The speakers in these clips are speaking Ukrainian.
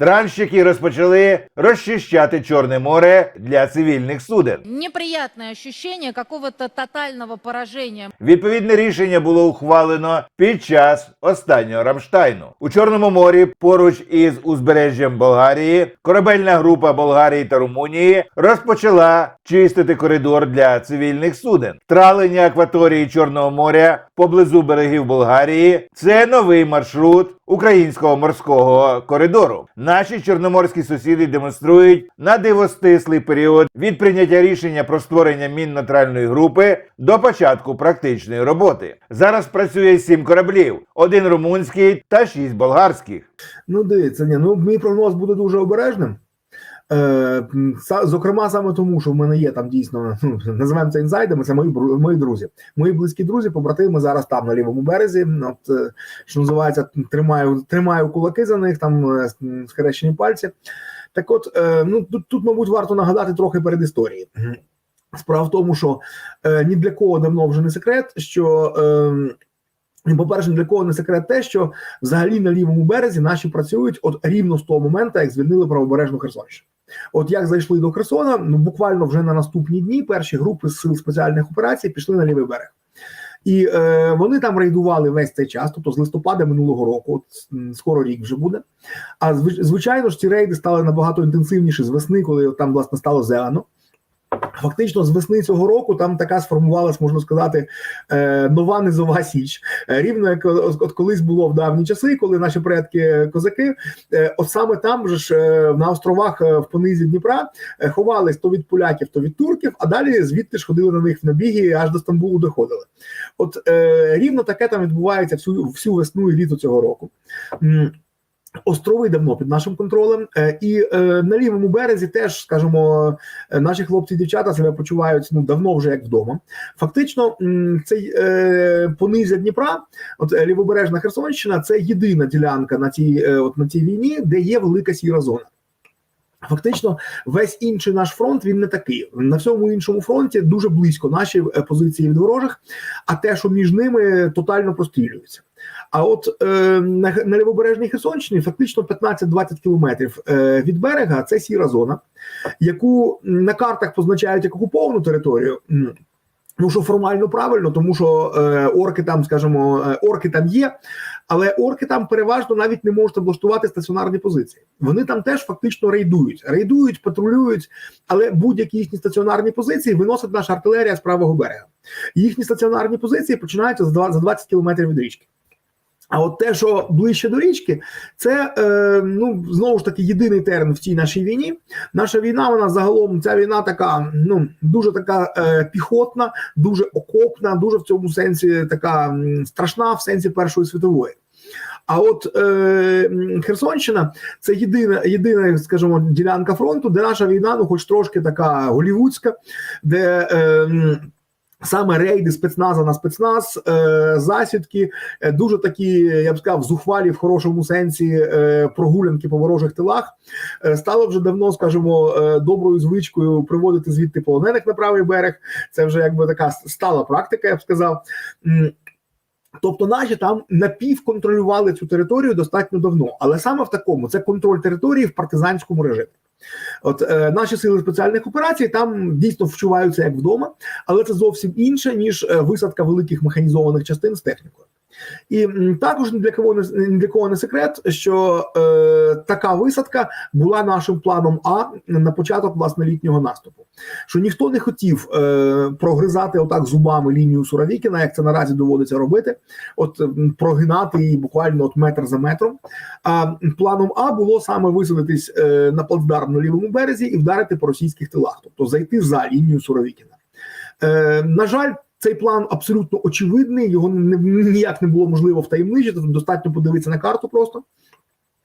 Транщики розпочали розчищати Чорне море для цивільних суден. неприятное ощущение какого-то тотального поражения. Відповідне рішення було ухвалено під час останнього Рамштайну у Чорному морі. Поруч із узбережжям Болгарії корабельна група Болгарії та Румунії розпочала чистити коридор для цивільних суден. Тралення акваторії Чорного моря поблизу берегів Болгарії це новий маршрут українського морського коридору. Наші чорноморські сусіди демонструють на дивостислий період від прийняття рішення про створення мінно-тральної групи до початку практичної роботи. Зараз працює сім кораблів: один румунський та шість болгарських. Ну, дивіться, ні, ну мій прогноз буде дуже обережним. Е, зокрема, саме тому, що в мене є там дійсно, ну, називаємо це інсайдами, це мої мої друзі. Мої близькі друзі, побратими зараз там на лівому березі. От е, що називається, тримаю, тримаю кулаки за них, там е, схрещені пальці. Так от, ну тут, тут, мабуть, варто нагадати трохи перед історії. Справа в тому, що е, ні для кого давно вже не секрет, що. Е, по-перше, для кого не секрет те, що взагалі на лівому березі наші працюють от рівно з того моменту, як звільнили правобережну Херсонщину. От як зайшли до Херсона, ну буквально вже на наступні дні перші групи сил спеціальних операцій пішли на лівий берег. І е, вони там рейдували весь цей час, тобто з листопада минулого року, от скоро рік вже буде. А звичайно ж, ці рейди стали набагато інтенсивніші з весни, коли там власне стало зелено. Фактично, з весни цього року там така сформувалась, можна сказати, е, нова низова січ. Е, Рівно як от, колись було в давні часи, коли наші предки козаки, е, от саме там же ж на островах в понизі Дніпра ховались то від поляків, то від турків, а далі звідти ж ходили на них в набіги, аж до Стамбулу доходили. От рівно таке там відбувається всю всю весну і літо цього року. Острови давно під нашим контролем, Е, і е, на лівому березі теж, скажімо, е, наші хлопці і дівчата себе почувають ну давно вже як вдома. Фактично, цей понизя Дніпра, от лівобережна Херсонщина, це єдина ділянка на цій, от на цій війні, де є велика сіра зона. Фактично, весь інший наш фронт він не такий. На всьому іншому фронті дуже близько наші позиції від ворожих, а те, що між ними тотально прострілюється. А от е, на, на лівобережній Херсонщині фактично 15-20 кілометрів е, від берега це сіра зона, яку на картах позначають як окуповану територію. Ну, що формально правильно, тому що е, орки там, скажімо, е, орки там є, але орки там переважно навіть не можуть облаштувати стаціонарні позиції. Вони там теж фактично рейдують, рейдують, патрулюють, але будь-які їхні стаціонарні позиції виносить наша артилерія з правого берега. Їхні стаціонарні позиції починаються за два- за 20 кілометрів від річки. А от те, що ближче до річки, це е, ну знову ж таки єдиний термін в цій нашій війні. Наша війна, вона загалом ця війна така, ну дуже така е, піхотна, дуже окопна, дуже в цьому сенсі така страшна в сенсі Першої світової. А от е, Херсонщина це єдина, єдина, скажімо, ділянка фронту, де наша війна, ну хоч трошки така голівудська, де. Е, Саме рейди спецназа на спецназ, е, засідки, е, дуже такі, я б сказав, зухвалі в хорошому сенсі е, прогулянки по ворожих тилах. Е, стало вже давно, скажімо, е, доброю звичкою приводити звідти полонених на правий берег. Це вже якби така стала практика, я б сказав. Тобто наші там напівконтролювали цю територію достатньо давно, але саме в такому це контроль території в партизанському режимі. От е, наші сили спеціальних операцій там дійсно вчуваються як вдома, але це зовсім інше ніж е, висадка великих механізованих частин з технікою. І також ні для кого не для кого не секрет, що е, така висадка була нашим планом А на початок власне літнього наступу. Що ніхто не хотів е, прогризати отак зубами лінію Суровікіна, як це наразі доводиться робити, от прогинати її буквально от метр за метром. А планом А було саме висадитись е, на плацдарм на лівому березі і вдарити по російських тилах, тобто зайти за лінію Суровікіна. Е, на жаль, цей план абсолютно очевидний. Його не, ніяк не було можливо втаємничити. Достатньо подивитися на карту просто.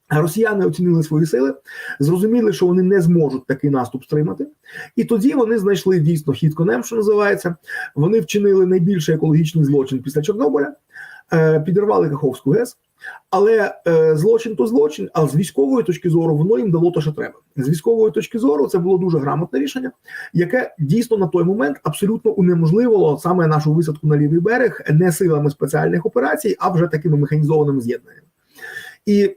Росіяни оцінили свої сили, зрозуміли, що вони не зможуть такий наступ стримати, і тоді вони знайшли дійсно хід конем, що називається. Вони вчинили найбільший екологічний злочин після Чорнобиля, е, підірвали Каховську ГЕС. Але е, злочин то злочин, а з військової точки зору воно їм дало те, що треба. З військової точки зору це було дуже грамотне рішення, яке дійсно на той момент абсолютно унеможливило саме нашу висадку на лівий берег не силами спеціальних операцій, а вже такими механізованими з'єднаннями. І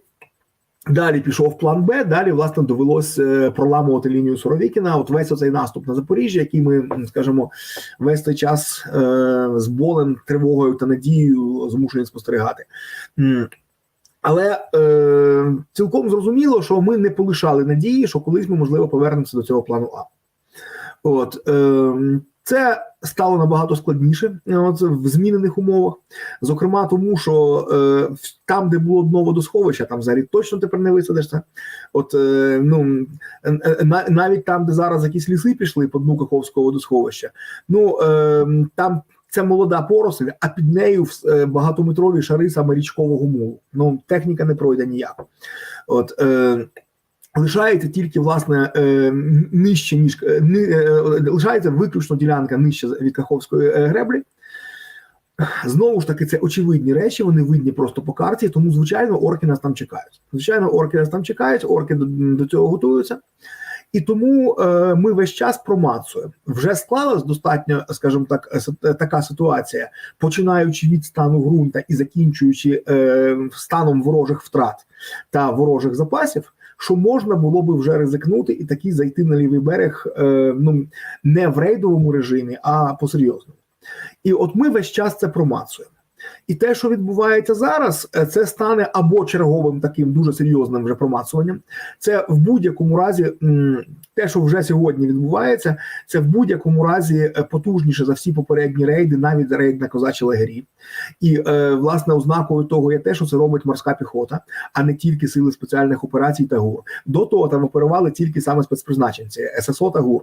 Далі пішов план Б. Далі власне довелось е, проламувати лінію Суровікіна. От весь оцей наступ на Запоріжжя, який ми скажімо, весь цей час е, з болем, тривогою та надією змушені спостерігати. Але е, цілком зрозуміло, що ми не полишали надії, що колись ми можливо повернемося до цього плану А. От е, це стало набагато складніше е, от, в змінених умовах. Зокрема, тому що е, там, де було дно водосховища, там взагалі точно тепер не висадишся. От е, ну на- навіть там, де зараз якісь ліси пішли по дну Каховського водосховища, ну е, там. Це молода поросль, а під нею багатометрові шари саме річкового мулу. Ну техніка не пройде ніяк. От е, лишається тільки власне е, нижче ніж е, е, лишається виключно ділянка нижче від Каховської греблі. Знову ж таки, це очевидні речі, вони видні просто по карті, тому звичайно орки нас там чекають. Звичайно, орки нас там чекають, орки до, до цього готуються. І тому е, ми весь час промацуємо. Вже склалась достатньо, скажімо так, така ситуація, починаючи від стану ґрунта і закінчуючи е, станом ворожих втрат та ворожих запасів, що можна було би вже ризикнути і такий зайти на лівий берег, е, ну не в рейдовому режимі, а по серйозному. І от ми весь час це промацуємо. І те, що відбувається зараз, е, це стане або черговим таким дуже серйозним вже промацуванням. Це в будь-якому разі, те, що вже сьогодні відбувається, це в будь-якому разі е, потужніше за всі попередні рейди, навіть рейд на козачі лагері. І е, власне ознакою того є те, що це робить морська піхота, а не тільки сили спеціальних операцій та ГУР. До того там оперували тільки саме спецпризначенці ССО та ГУР.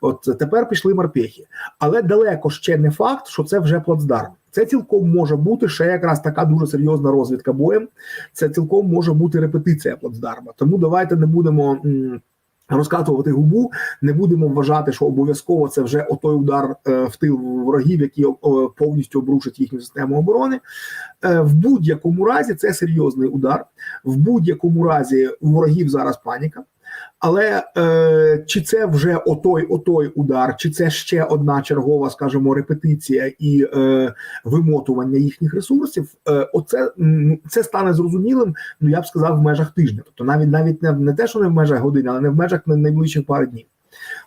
От тепер пішли морпехи. Але далеко ще не факт, що це вже плацдарм. Це цілком може бути ще якраз така дуже серйозна розвідка боєм. Це цілком може бути репетиція плацдарма. Тому давайте не будемо. Розкатувати губу, не будемо вважати, що обов'язково це вже отой удар е, в тил ворогів, які о, повністю обрушать їхню систему оборони. Е, в будь-якому разі це серйозний удар. В будь-якому разі ворогів зараз паніка. Але е, чи це вже отой отой удар, чи це ще одна чергова, скажімо, репетиція і е, вимотування їхніх ресурсів? Е, оце це стане зрозумілим. Ну я б сказав, в межах тижня. Тобто навіть навіть не, не те, що не в межах години, але не в межах най- найближчих пари днів.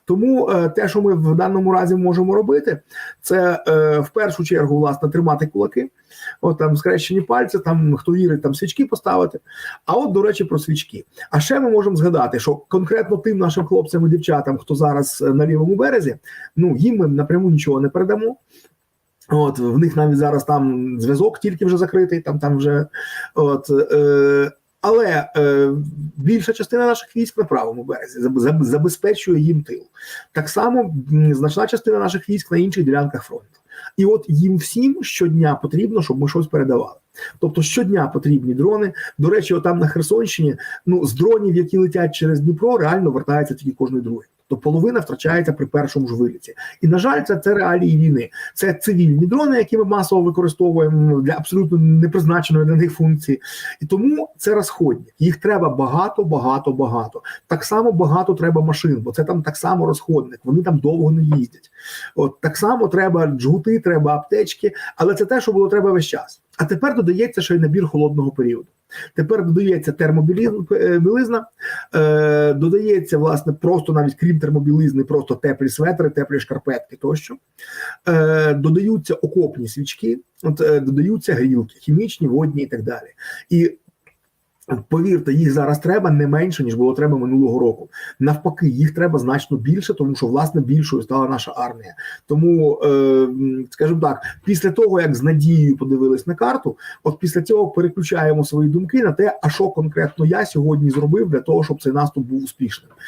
Тому е, те, що ми в даному разі можемо робити, це е, в першу чергу власне тримати кулаки. От там скрещені пальці, там хто вірить, там свічки поставити. А от, до речі, про свічки. А ще ми можемо згадати, що конкретно тим нашим хлопцям і дівчатам, хто зараз е, на лівому березі, ну їм ми напряму нічого не передамо. От в них навіть зараз там зв'язок тільки вже закритий, там там вже от. Е, але е, більша частина наших військ на правому березі заб- заб- забезпечує їм тил. Так само значна частина наших військ на інших ділянках фронту. І от їм всім щодня потрібно, щоб ми щось передавали. Тобто щодня потрібні дрони. До речі, отам на Херсонщині ну з дронів, які летять через Дніпро, реально вертається тільки кожний другий. Тобто половина втрачається при першому ж виліті. І на жаль, це, це реалії війни. Це цивільні дрони, які ми масово використовуємо для абсолютно непризначеної для них функції. І тому це розходник. Їх треба багато, багато, багато. Так само багато треба машин, бо це там так само розходник. Вони там довго не їздять. От так само треба джгути, треба аптечки, але це те, що було треба весь час. А тепер додається ще й набір холодного періоду. Тепер додається термобілизна, е, додається власне просто навіть крім термобілизни, просто теплі светри, теплі шкарпетки тощо. Е, додаються окопні свічки, от, е, додаються грілки, хімічні, водні і так далі. І Повірте, їх зараз треба не менше ніж було треба минулого року. Навпаки, їх треба значно більше, тому що власне більшою стала наша армія. Тому, е, скажімо так, після того як з надією подивились на карту, от після цього переключаємо свої думки на те, а що конкретно я сьогодні зробив для того, щоб цей наступ був успішним.